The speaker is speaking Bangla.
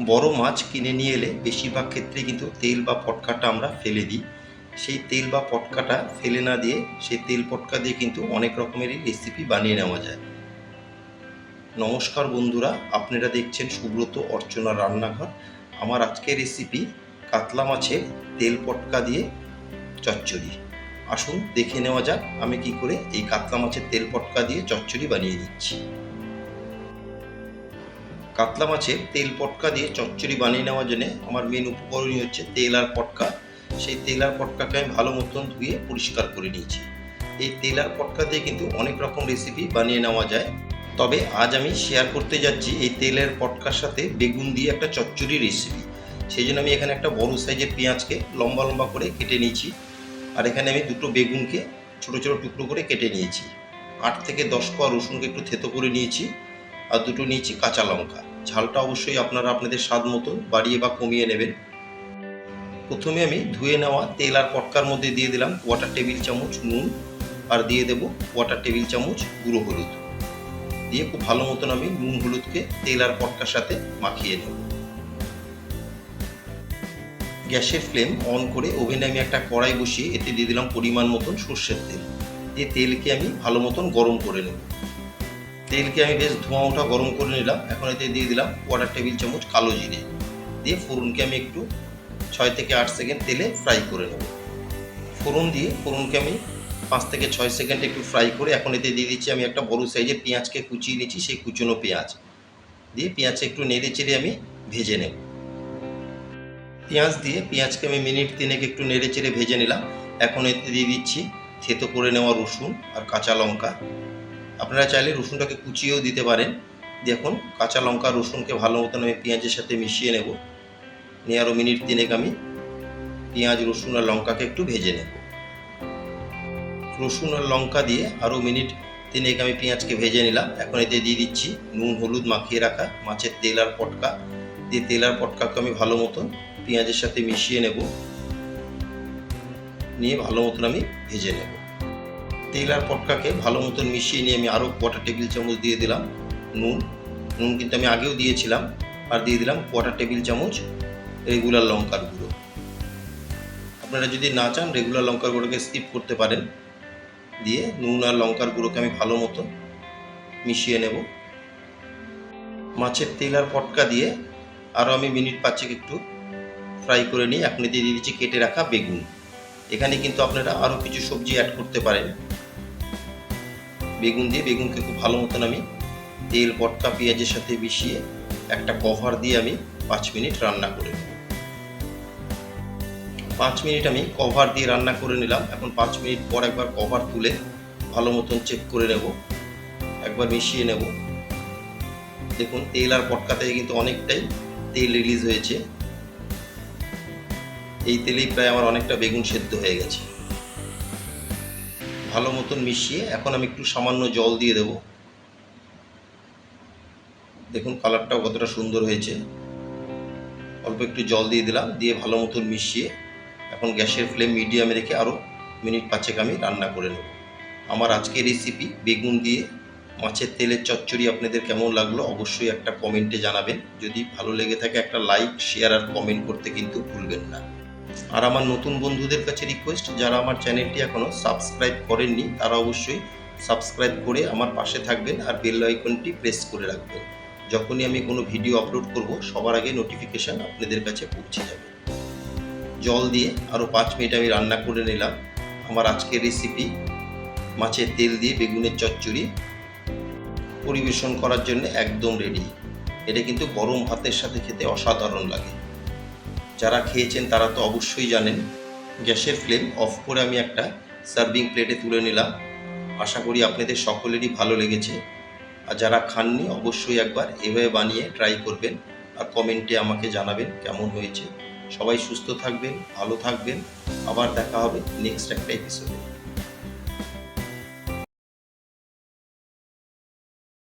বড় মাছ কিনে নিয়ে এলে বেশিরভাগ ক্ষেত্রে কিন্তু তেল বা পটকাটা আমরা ফেলে দিই। সেই তেল বা পটকাটা ফেলে না দিয়ে সেই তেল পটকা দিয়ে কিন্তু অনেক রকমেরই রেসিপি বানিয়ে নেওয়া যায়। নমস্কার বন্ধুরা, আপনারা দেখছেন সুব্রত অর্চনা রান্নাঘর। আমার আজকের রেসিপি কাতলা মাছের তেল পটকা দিয়ে চচ্চড়ি। আসুন দেখে নেওয়া যাক আমি কি করে এই কাতলা মাছের তেল পটকা দিয়ে চচ্চড়ি বানিয়ে নিচ্ছি। কাতলা মাছের তেল পটকা দিয়ে চচ্চড়ি বানিয়ে নেওয়ার জন্য আমার মেন উপকরণই হচ্ছে তেল আর পটকা। সেই তেল আর পটকাকে আমি ভালো মতন ধুয়ে পরিষ্কার করে নিয়েছি। এই তেল আর পটকা দিয়ে কিন্তু অনেক রকম রেসিপি বানিয়ে নেওয়া যায়। তবে আজ আমি শেয়ার করতে যাচ্ছি এই তেলের পটকার সাথে বেগুন দিয়ে একটা চচ্চড়ি রেসিপি সেই জন্য আমি এখানে একটা বড় সাইজের পেঁয়াজকে লম্বা লম্বা করে কেটে নিয়েছি। আর এখানে আমি দুটো বেগুনকে ছোটো ছোটো টুকরো করে কেটে নিয়েছি। আট থেকে দশ কোয়া রসুনকে একটু থেতো করে নিয়েছি। আর দুটো নিয়েছি কাঁচা লঙ্কা। ঝালটা অবশ্যই আপনারা আপনাদের স্বাদ মতো বাড়িয়ে বা কমিয়ে নেবেন। প্রথমে আমি ধুয়ে নেওয়া তেল আর পটকার মধ্যে দিয়ে দিলাম ওয়াটার টেবিল চামচ নুন আর দিয়ে দেব ওয়াটার টেবিল চামচ গুঁড়ো হলুদ। দিয়ে খুব ভালো মতন আমি নুন হলুদকে তেল আর পটকার সাথে মাখিয়ে নেব। গ্যাসের ফ্লেম অন করে ওভেনে আমি একটা কড়াই বসিয়ে এতে দিয়ে দিলাম পরিমাণ মতন সর্ষের তেল। দিয়ে তেলকে আমি ভালো মতন গরম করে নেব। তেলকে আমি বেশ ধোঁয়া ওঠা গরম করে নিলাম। এখন এতে দিয়ে দিলাম কোয়াটার টেবিল চামচ কালো জিরে। দিয়ে ফোড়নকে আমি একটু ছয় থেকে আট সেকেন্ড তেলে ফ্রাই করে নেব। ফোড়ন দিয়ে ফোড়নকে আমি পাঁচ থেকে ছয় সেকেন্ড একটু ফ্রাই করে এখন এতে দিয়ে দিচ্ছি আমি একটা বড় সাইজের পেঁয়াজকে কুচিয়ে নিচ্ছি, সেই কুচনো পেঁয়াজ। দিয়ে পেঁয়াজকে একটু নেড়ে চেড়ে আমি ভেজে নেব। পেঁয়াজ দিয়ে পেঁয়াজকে আমি মিনিট তিনেক একটু নেড়ে চেড়ে ভেজে নিলাম। এখন এতে দিয়ে দিচ্ছি থেতো করে নেওয়া রসুন আর কাঁচা লঙ্কা। আপনারা চাইলে রসুনটাকে কুচিয়েও দিতে পারেন। দেখুন, কাঁচা লঙ্কা, রসুনকে ভালো মতন আমি পেঁয়াজের সাথে মিশিয়ে নেব। নিয়ে আরও মিনিট তিনেক আমি পেঁয়াজ, রসুন আর লঙ্কাকে একটু ভেজে নেব। রসুন আর লঙ্কা দিয়ে আরও মিনিট তিনেক আমি পেঁয়াজকে ভেজে নিলাম। এখন এতে দিয়ে দিচ্ছি নুন, হলুদ মাখিয়ে রাখা মাছের তেল আর পটকা। দিয়ে তেল আর পটকাকে আমি ভালো মতন পেঁয়াজের সাথে মিশিয়ে নেব। নিয়ে ভালো মতন আমি ভেজে নেব। তেল আর পটকাকে ভালো মতন মিশিয়ে নিয়ে আমি আরও কোয়াটার টেবিল চামচ দিয়ে দিলাম নুন। নুন কিন্তু আমি আগেও দিয়েছিলাম, আর দিয়ে দিলাম কোয়াটার টেবিল চামচ রেগুলার লঙ্কার গুঁড়ো। আপনারা যদি না চান, রেগুলার লঙ্কার গুঁড়োকে স্কিপ করতে পারেন। দিয়ে নুন আর লঙ্কার গুঁড়োকে আমি ভালো মতো মিশিয়ে নেব। মাছের তেল আর পটকা দিয়ে আরও আমি মিনিট পাঁচেক একটু ফ্রাই করে নিয়ে এখন দিয়ে দিচ্ছি কেটে রাখা বেগুন। এখানে কিন্তু আপনারা আরও কিছু সবজি অ্যাড করতে পারেন। বেগুন দিয়ে, বেগুনকে খুব ভালো মতন আমি তেল পটকা পেঁয়াজের সাথে মিশিয়ে একটা কভার দিয়ে আমি পাঁচ মিনিট রান্না করে নেব। পাঁচ মিনিট আমি কভার দিয়ে রান্না করে নিলাম। এখন পাঁচ মিনিট পর একবার কভার তুলে ভালো মতন চেক করে নেব। একবার মিশিয়ে নেব। দেখুন, তেল আর পটকা থেকে কিন্তু অনেকটাই তেল রিলিজ হয়েছে। এই তেলেই প্রায় আমার অনেকটা বেগুন সেদ্ধ হয়ে গেছে। ভালো মতন মিশিয়ে এখন আমি একটু সামান্য জল দিয়ে দেব। দেখুন কালারটাও কতটা সুন্দর হয়েছে। অল্প একটু জল দিয়ে দিলাম, দিয়ে ভালো মতন মিশিয়ে এখন গ্যাসের ফ্লেম মিডিয়ামে রেখে আরও মিনিট পাঁচেক আমি রান্না করে নেব। আমার আজকের রেসিপি বেগুন দিয়ে মাছের তেলের চচ্চড়ি আপনাদের কেমন লাগল অবশ্যই একটা কমেন্টে জানাবেন। যদি ভালো লেগে থাকে একটা লাইক শেয়ার আর কমেন্ট করতে কিন্তু ভুলবেন না। আর আমার নতুন বন্ধুদের কাছে রিকোয়েস্ট যারা আমার চ্যানেলটি এখনও সাবস্ক্রাইব করেননি, তারা অবশ্যই সাবস্ক্রাইব করে আমার পাশে থাকবেন আর বেল আইকনটি প্রেস করে রাখবেন। যখনই আমি কোনো ভিডিও আপলোড করব, সবার আগে নোটিফিকেশান আপনাদের কাছে পৌঁছে যাবে। জল দিয়ে আরও পাঁচ মিনিট আমি রান্না করে নিলাম। আমার আজকের রেসিপি মাছের তেল দিয়ে বেগুনের চচ্চড়ি। পরিবেশন করার জন্য একদম রেডি এটা কিন্তু গরম ভাতের সাথে খেতে অসাধারণ লাগে। যারা খেয়েছেন তারা তো অবশ্যই জানেন। গ্যাসের ফ্লেম অফ করে আমি একটা সার্ভিং প্লেটে তুলে নিলাম। আশা করি আপনাদের সকলেরই ভালো লেগেছে। আর যারা খাননি, অবশ্যই একবার এভাবে বানিয়ে ট্রাই করবেন আর কমেন্টে আমাকে জানাবেন কেমন হয়েছে। সবাই সুস্থ থাকবেন, ভালো থাকবেন। আবার দেখা হবে নেক্সট একটা এপিসোডে